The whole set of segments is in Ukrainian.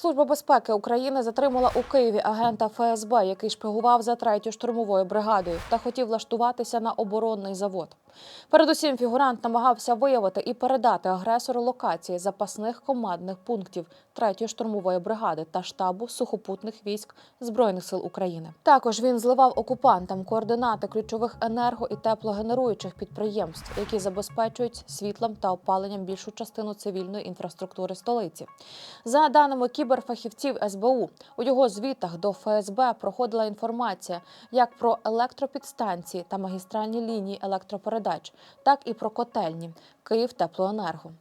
Служба безпеки України затримала у Києві агента ФСБ, який шпигував за третю штурмовою бригадою та хотів влаштуватися на оборонний завод. Передусім, фігурант намагався виявити і передати агресору локації запасних командних пунктів третьої штурмової бригади та штабу сухопутних військ збройних сил України. Також він зливав окупантам координати ключових енерго і теплогенеруючих підприємств, які забезпечують світлом та опаленням більшу частину цивільної інфраструктури столиці. За даними кіберфахівців СБУ, у його звітах до ФСБ проходила інформація як про електропідстанції та магістральні лінії електропередач, так і про котельні Київтеплоенерго.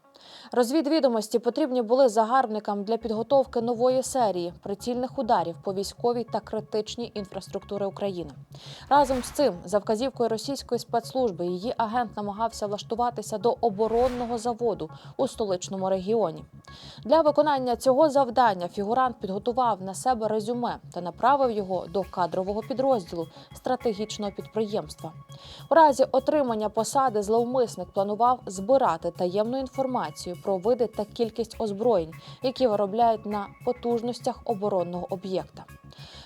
Розвідвідомості потрібні були загарбникам для підготовки нової серії прицільних ударів по військовій та критичній інфраструктури України. Разом з цим, за вказівкою російської спецслужби, її агент намагався влаштуватися до оборонного заводу у столичному регіоні. Для виконання цього завдання фігурант підготував на себе резюме та направив його до кадрового підрозділу стратегічного підприємства. У разі отримання посади зловмисник планував збирати таємну інформацію про види та кількість озброєнь, які виробляють на потужностях оборонного об'єкта.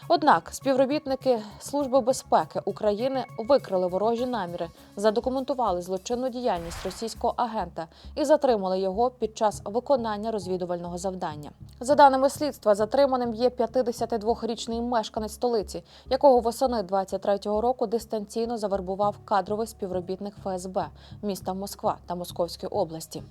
Однак співробітники Служби безпеки України викрили ворожі наміри, задокументували злочинну діяльність російського агента і затримали його під час виконання розвідувального завдання. За даними слідства, затриманим є 52-річний мешканець столиці, якого восени 23-го року дистанційно завербував кадровий співробітник ФСБ міста Москва та Московської області.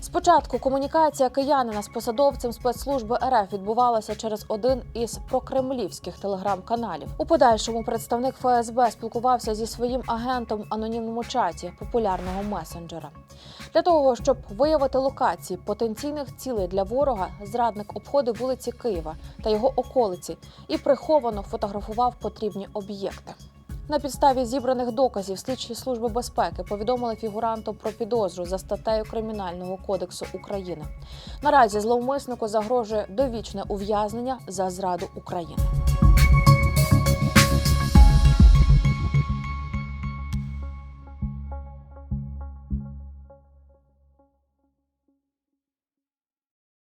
Спочатку комунікація киянина з посадовцем спецслужби РФ відбувалася через один із прокремлівських телеграм-каналів. У подальшому представник ФСБ спілкувався зі своїм агентом анонімному чаті популярного месенджера. Для того щоб виявити локації потенційних цілей для ворога, зрадник обходив вулиці Києва та його околиці і приховано фотографував потрібні об'єкти. На підставі зібраних доказів слідчі служби безпеки повідомили фігуранту про підозру за статтею Кримінального кодексу України. Наразі зловмиснику загрожує довічне ув'язнення за зраду України.